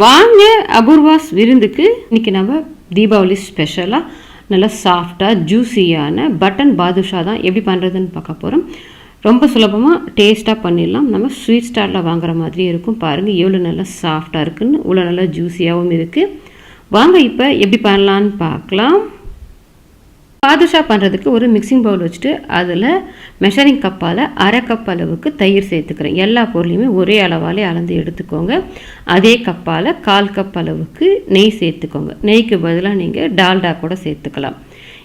வாங்க அபூர்வாஸ் விருந்துக்கு இன்னைக்கு நம்ம தீபாவளி ஸ்பெஷலாக நல்லா சாஃப்டாக ஜூஸியான பட்டன் பாதுஷா தான் எப்படி பண்ணுறதுன்னு பார்க்க போகிறோம் ரொம்ப சுலபமாக டேஸ்ட்டாக பண்ணிடலாம். நம்ம ஸ்வீட் ஸ்டாலில் வாங்குற மாதிரி இருக்கும். பாருங்கள் எவ்வளோ நல்லா சாஃப்டாக இருக்குன்னு இவ்வளோ நல்லா ஜூஸியாகவும் இருக்குது வாங்க இப்போ எப்படி பண்ணலான்னு பார்க்கலாம். பாதுஷா பண்ணுறதுக்கு ஒரு மிக்சிங் பவுல் வச்சுட்டு அதில் மெஷரிங் கப்பால் அரை கப் அளவுக்கு தயிர் சேர்த்துக்கிறேன். எல்லா பொருளையுமே ஒரே அளவாலே அளந்து எடுத்துக்கோங்க. அதே கப்பால் கால் கப் அளவுக்கு நெய் சேர்த்துக்கோங்க. நெய்க்கு பதிலாக நீங்கள் டால்டா கூட சேர்த்துக்கலாம்.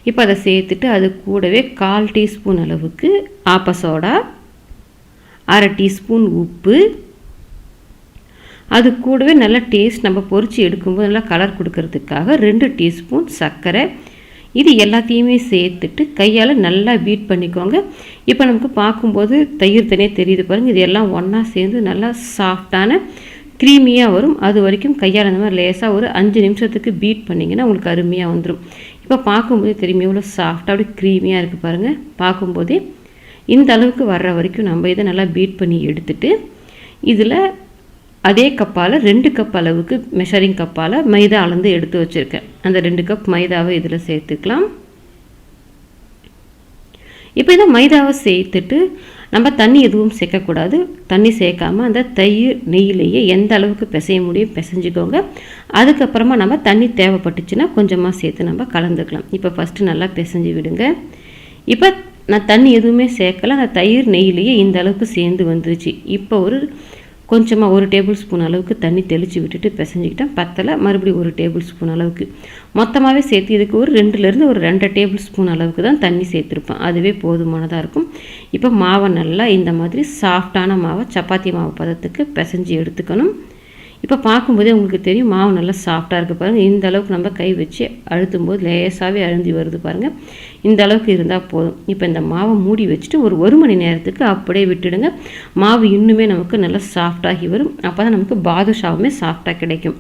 இப்போ அதை சேர்த்துட்டு அது கூடவே கால் டீஸ்பூன் அளவுக்கு ஆப்பசோடா அரை டீஸ்பூன் உப்பு. அது கூடவே நல்லா டேஸ்ட் நம்ம பொறிச்சு எடுக்கும்போது நல்லா கலர் கொடுக்கறதுக்காக ரெண்டு டீஸ்பூன் சர்க்கரை இது எல்லாத்தையுமே சேர்த்துட்டு கையால் நல்லா பீட் பண்ணிக்கோங்க. இப்போ நமக்கு பார்க்கும்போது தயிர் தனியாக தெரியுது பாருங்கள் இது எல்லாம் ஒன்றா சேர்ந்து நல்லா சாஃப்டான க்ரீமியாக வரும். அது வரைக்கும் கையால் அந்த மாதிரி லேசாக ஒரு அஞ்சு நிமிஷத்துக்கு பீட் பண்ணிங்கன்னா உங்களுக்கு அருமையாக வந்துடும் இப்போ பார்க்கும்போதே தெரியும்? எவ்வளோ சாஃப்டாக அப்படியே க்ரீமியாக இருக்குது பாருங்கள் பார்க்கும்போதே இந்த அளவுக்கு வர்ற வரைக்கும் நம்ம இதை நல்லா பீட் பண்ணி எடுத்துட்டு இதில் அதே கப்பால் ரெண்டு கப் அளவுக்கு மெஷரிங் கப்பால் மைதா அளந்து எடுத்து வச்சுருக்கேன். அந்த ரெண்டு கப் மைதாவை இதில் சேர்த்துக்கலாம். இப்போ இந்த மைதாவை சேர்த்துட்டு நம்ம தண்ணி எதுவும் சேர்க்கக்கூடாது. தண்ணி சேர்க்காமல் அந்த தயிர் நெய்யிலேயே எந்த அளவுக்கு பிசைய முடியும் பிசைஞ்சுக்கோங்க. அதுக்கப்புறமா நம்ம தண்ணி தேவைப்பட்டுச்சுன்னா கொஞ்சமாக சேர்த்து நம்ம கலந்துக்கலாம். இப்போ ஃபஸ்ட்டு நல்லா பிசைஞ்சு விடுங்க. இப்போ நான் தண்ணி எதுவுமே சேர்க்கல. அந்த தயிர் நெய்யிலேயே இந்த அளவுக்கு சேர்ந்து வந்துருச்சு. இப்போ ஒரு கொஞ்சமாக ஒரு டேபிள் ஸ்பூன் அளவுக்கு தண்ணி தெளித்து விட்டுட்டு பிசைஞ்சிக்கிட்டேன் பத்தலை. மறுபடியும் ஒரு டேபிள் ஸ்பூன் அளவுக்கு. மொத்தமாகவே சேர்த்து இதுக்கு ஒரு ரெண்டுலேருந்து ஒரு ரெண்டரை டேபிள் ஸ்பூன் அளவுக்கு தான் தண்ணி சேர்த்துருப்பேன். அதுவே போதுமானதாக இருக்கும். இப்போ மாவை நல்லா இந்த மாதிரி சாஃப்டான மாவை சப்பாத்தி மாவு பதத்துக்கு பிசைஞ்சு எடுத்துக்கணும். இப்போ பார்க்கும்போதே உங்களுக்கு தெரியும் மாவு நல்லா சாஃப்டாக இருக்குது பாருங்கள் இந்த அளவுக்கு நம்ம கை வச்சு அழுத்தும் போது லேசாகவே அழுந்தி வருது பாருங்கள் இந்த அளவுக்கு இருந்தால் போதும். இப்போ இந்த மாவை மூடி வச்சுட்டு ஒரு ஒரு மணி நேரத்துக்கு அப்படியே விட்டுடுங்க. மாவு இன்னுமே நமக்கு நல்லா சாஃப்டாகி வரும். அப்போ தான் நமக்கு பாதுஷாவுமே சாஃப்டாக கிடைக்கும்.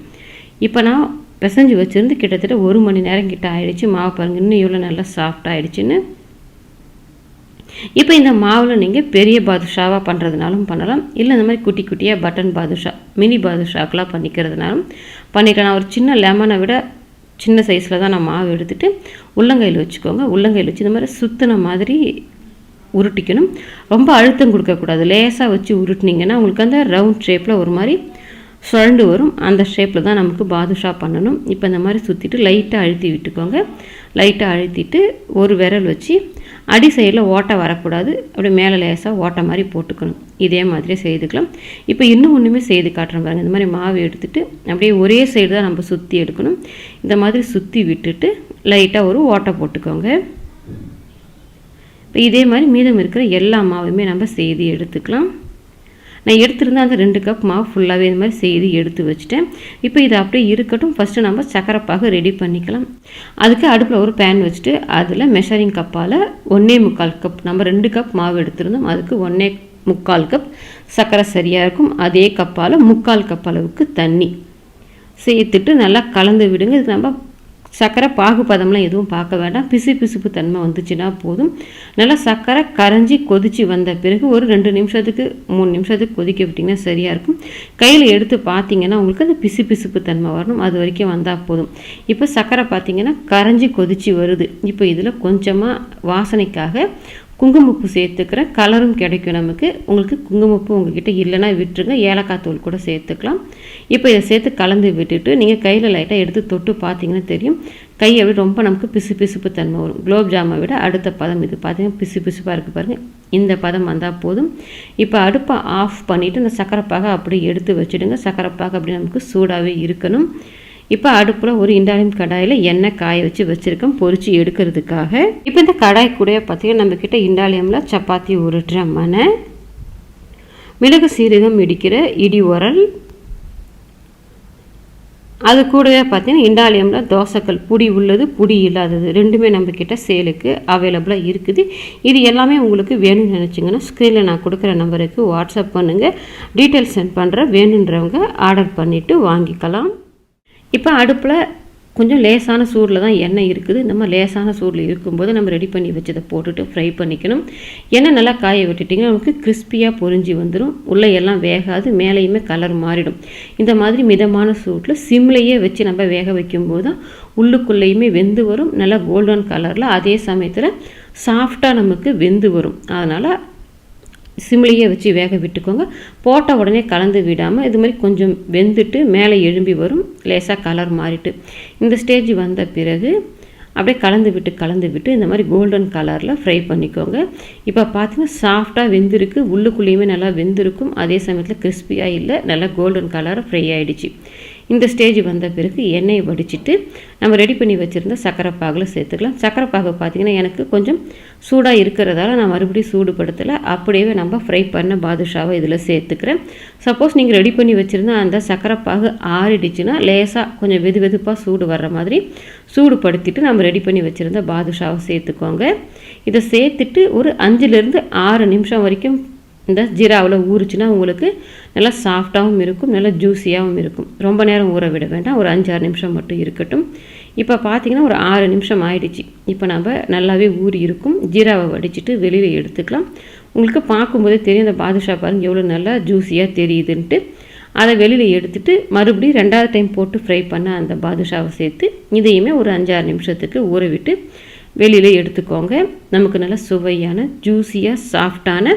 இப்போ நான் பிசைஞ்சு வச்சுருந்து கிட்டத்தட்ட ஒரு மணி நேரம் கிட்ட ஆயிடுச்சு. மாவு பாருங்கள் இன்னும் எவ்வளோ நல்லா சாஃப்ட் ஆயிடுச்சுன்னு. இப்போ இந்த மாவில் நீங்கள் பெரிய பாதுஷாவாக பண்ணுறதுனாலும் பண்ணலாம். இல்லை இந்த மாதிரி குட்டி குட்டியாக பட்டன் பாதுஷா மினி பாதுஷாக்கெலாம் பண்ணிக்கிறதுனாலும் பண்ணிக்கலாம். நான் ஒரு சின்ன லெமனை விட சின்ன சைஸில் தான் நான் மாவு எடுத்துகிட்டு உள்ளங்கையில் வச்சுக்கோங்க. உள்ளங்கையில் வச்சு இந்த மாதிரி சுற்றின மாதிரி உருட்டிக்கணும். ரொம்ப அழுத்தம் கொடுக்கக்கூடாது. லேசாக வச்சு உருட்டினீங்கன்னா உங்களுக்கு அந்த ரவுண்ட் ஷேப்பில் ஒரு மாதிரி சுழண்டு வரும். அந்த ஷேப்பில் தான் நமக்கு பாதுஷா பண்ணணும். இப்போ இந்த மாதிரி சுற்றிட்டு லைட்டாக அழுத்தி விட்டுக்கோங்க. லைட்டாக அழுத்திட்டு ஒரு விரல் வச்சு அடி சைடில் ஓட்டை வரக்கூடாது. அப்படியே மேலே லேசாக ஓட்டை மாதிரி போட்டுக்கணும். இதே மாதிரியே செய்துக்கலாம். இப்போ இன்னும் ஒன்றுமே செய்து காட்டுறேன் பாருங்கள் இந்த மாதிரி மாவு எடுத்துகிட்டு அப்படியே ஒரே சைடு தான் நம்ம சுற்றி எடுக்கணும். இந்த மாதிரி சுற்றி விட்டுட்டு லைட்டாக ஒரு ஓட்டை போட்டுக்கோங்க. இப்போ இதே மாதிரி மீதம் இருக்கிற எல்லா மாவுமே நம்ம செய்து எடுத்துக்கலாம். நான் எடுத்துருந்தேன் அந்த ரெண்டு கப் மாவு ஃபுல்லாகவே இந்த மாதிரி செய்து எடுத்து வச்சுட்டேன். இப்போ இது அப்படியே இருக்கட்டும். ஃபஸ்ட்டு நம்ம சக்கரைப்பாக ரெடி பண்ணிக்கலாம். அதுக்கு அடுப்பில் ஒரு பேன் வச்சுட்டு அதில் மெஷரிங் கப்பால் ஒன்றே முக்கால் கப் நம்ம ரெண்டு கப் மாவு எடுத்திருந்தோம். அதுக்கு ஒன்றே முக்கால் கப் சர்க்கரை சரியாக இருக்கும். அதே கப்பால் முக்கால் கப் அளவுக்கு தண்ணி. சேர்த்துட்டு நல்லா கலந்து விடுங்க. இது நம்ம சர்க்கரை பாகுபதம்லாம் எதுவும் பார்க்க வேண்டாம். பிசு பிசுப்பு தன்மை வந்துச்சுன்னா போதும். நல்லா சர்க்கரை கரைஞ்சி கொதித்து வந்த பிறகு ஒரு ரெண்டு நிமிஷத்துக்கு மூணு நிமிஷத்துக்கு கொதிக்க விட்டிங்கன்னா சரியாக இருக்கும். கையில் எடுத்து பார்த்தீங்கன்னா உங்களுக்கு அந்த பிசு பிசுப்பு தன்மை வரணும். அது வரைக்கும் வந்தால் போதும். இப்போ சர்க்கரை பார்த்தீங்கன்னா கரைஞ்சி கொதித்து வருது. இப்போ இதில் கொஞ்சமாக வாசனைக்காக குங்குமப்பூ சேர்த்துக்கிறேன் கலரும் கிடைக்கும் நமக்கு. உங்களுக்கு குங்குமப்பூ உங்ககிட்ட இல்லைன்னா விட்டுருங்க. ஏலக்காய் தூள் கூட சேர்த்துக்கலாம். இப்போ இதை சேர்த்து கலந்து விட்டுட்டு நீங்கள் கையில் லைட்டாக எடுத்து தொட்டு பார்த்தீங்கன்னா தெரியும். கை அப்படி ரொம்ப நமக்கு பிசு பிசுப்பு தன்மை வரும். குலோப் ஜாமை விட அடுத்த பதம் இது பார்த்தீங்கன்னா பிசு பிசுப்பாக இருக்குது பாருங்கள் இந்த பதம் வந்தால் போதும். இப்போ அடுப்பை ஆஃப் பண்ணிவிட்டு இந்த சக்கரைப்பாக அப்படியே எடுத்து வச்சுடுங்க. சக்கரைப்பாக அப்படி நமக்கு சூடாகவே இருக்கணும். இப்போ அடுப்பில் ஒரு இண்டாலியன் கடாயில் எண்ணெய் காய வச்சு வச்சுருக்கோம் பொறிச்சு எடுக்கிறதுக்காக. இப்போ இந்த கடாய் கூட பார்த்தீங்கன்னா நம்மக்கிட்ட இண்டாலியமில் சப்பாத்தி உருட்டுற மனை மிளகு சீரகம் இடிக்கிற இடி உரல். அது கூடவே பார்த்தீங்கன்னா இண்டாலியமில் தோசைக்கல் புடி உள்ளது புடி இல்லாதது ரெண்டுமே நம்மக்கிட்ட சேலுக்கு அவைலபிளாக இருக்குது. இது எல்லாமே உங்களுக்கு வேணும்னு நினச்சிங்கன்னா ஸ்க்ரீனில் நான் கொடுக்குற நம்பருக்கு வாட்ஸ்அப் பண்ணுங்கள் டீட்டெயில்ஸ் சென்ட் பண்ணுற வேணுன்றவங்க ஆர்டர் பண்ணிவிட்டு வாங்கிக்கலாம். இப்போ அடுப்பில் கொஞ்சம் லேசான சூடில் தான் எண்ணெய் இருக்குது. நம்ம லேசான சூடில் இருக்கும்போது நம்ம ரெடி பண்ணி வச்சதை போட்டுட்டு ஃப்ரை பண்ணிக்கணும். எண்ணெய் நல்லா காய விட்டுட்டிங்கன்னா நமக்கு கிறிஸ்பியாக பொறிஞ்சி வந்துடும் உள்ளே எல்லாம் வேகாது மேலேயுமே கலர் மாறிடும். இந்த மாதிரி மிதமான சூட்டில் சிம்லையே வச்சு நம்ம வேக வைக்கும்போது தான் உள்ளுக்குள்ளேயுமே வெந்து வரும். நல்லா கோல்டன் கலரில் அதே சமயத்தில் சாஃப்டாக நமக்கு வெந்து வரும். அதனால் சிம்லியே வச்சு வேக விட்டுக்கோங்க. போட்ட உடனே கலந்து விடாமல் இது மாதிரி கொஞ்சம் வெந்துட்டு மேலே எழும்பி வரும். லேசாக கலர் மாறிட்டு. இந்த ஸ்டேஜ் வந்த பிறகு அப்படியே கலந்து விட்டு கலந்து விட்டு இந்த மாதிரி கோல்டன் கலரில் ஃப்ரை பண்ணிக்கோங்க. இப்போ பார்த்தீங்கன்னா சாஃப்டாக வெந்திருக்கு. உள்ளுக்குள்ளேயுமே நல்லா வெந்திருக்கும். அதே சமயத்தில் கிறிஸ்பியாக இல்லை நல்லா கோல்டன் கலராக ஃப்ரை ஆகிடுச்சு இந்த ஸ்டேஜ் வந்த பிறகு எண்ணெயை வடிச்சிட்டு நம்ம ரெடி பண்ணி வச்சுருந்த சக்கரை பாகில் சேர்த்துக்கலாம். சக்கரை பாகு பார்த்திங்கன்னா எனக்கு கொஞ்சம் சூடாக இருக்கிறதால நான் மறுபடியும் சூடுபடுத்தலை. அப்படியே நம்ம ஃப்ரை பண்ண பாதுஷாவை இதில் சேர்த்துக்கிறேன். சப்போஸ் நீங்கள் ரெடி பண்ணி வச்சுருந்தா அந்த சக்கரை பாகு ஆறிடுச்சுன்னா லேசாக கொஞ்சம் வெது வெதுப்பாக சூடு வர்ற மாதிரி சூடுபடுத்திட்டு நம்ம ரெடி பண்ணி வச்சுருந்த பாதுஷாவை சேர்த்துக்கோங்க. இதை சேர்த்துட்டு ஒரு அஞ்சுலேருந்து ஆறு நிமிஷம் வரைக்கும் இந்த ஜீராவில் ஊறுச்சுன்னா உங்களுக்கு நல்லா சாஃப்டாகவும் இருக்கும் நல்லா ஜூஸியாகவும் இருக்கும். ரொம்ப நேரம் ஊற விட வேண்டாம். ஒரு அஞ்சாறு நிமிஷம் மட்டும் இருக்கட்டும். இப்போ பார்த்தீங்கன்னா ஒரு ஆறு நிமிஷம் ஆயிடுச்சு. இப்போ நம்ம நல்லாவே ஊறி இருக்கும். ஜீராவை வடிச்சிட்டு வெளியில் எடுத்துக்கலாம். உங்களுக்கு பார்க்கும்போதே தெரியும் இந்த பாதுஷா பாருங்க எவ்வளோ நல்லா ஜூஸியாக தெரியுதுன்ட்டு. அதை வெளியில் எடுத்துட்டு மறுபடியும் ரெண்டாவது டைம் போட்டு ஃப்ரை பண்ண அந்த பாதுஷாவை சேர்த்து இதையுமே ஒரு அஞ்சாறு நிமிஷத்துக்கு ஊற விட்டு வெளியில் எடுத்துக்கோங்க. நமக்கு நல்ல சுவையான ஜூஸியாக சாஃப்டான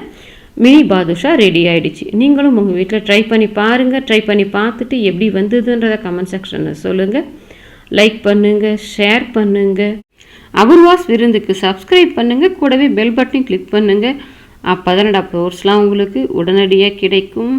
மினி பாதுஷா ரெடி ஆகிடுச்சு நீங்களும் உங்கள் வீட்டில் ட்ரை பண்ணி பாருங்கள் ட்ரை பண்ணி பார்த்துட்டு எப்படி வந்ததுன்றத கமெண்ட் செக்ஷனில் சொல்லுங்கள் லைக் பண்ணுங்கள் ஷேர் பண்ணுங்கள் அபூர்வாஸ் விருந்துக்கு சப்ஸ்கிரைப் பண்ணுங்கள் கூடவே பெல் பட்டனையும் கிளிக் பண்ணுங்கள் அப்போ தான் அப்லோட்ஸ்லாம் உங்களுக்கு உடனடியாக கிடைக்கும்.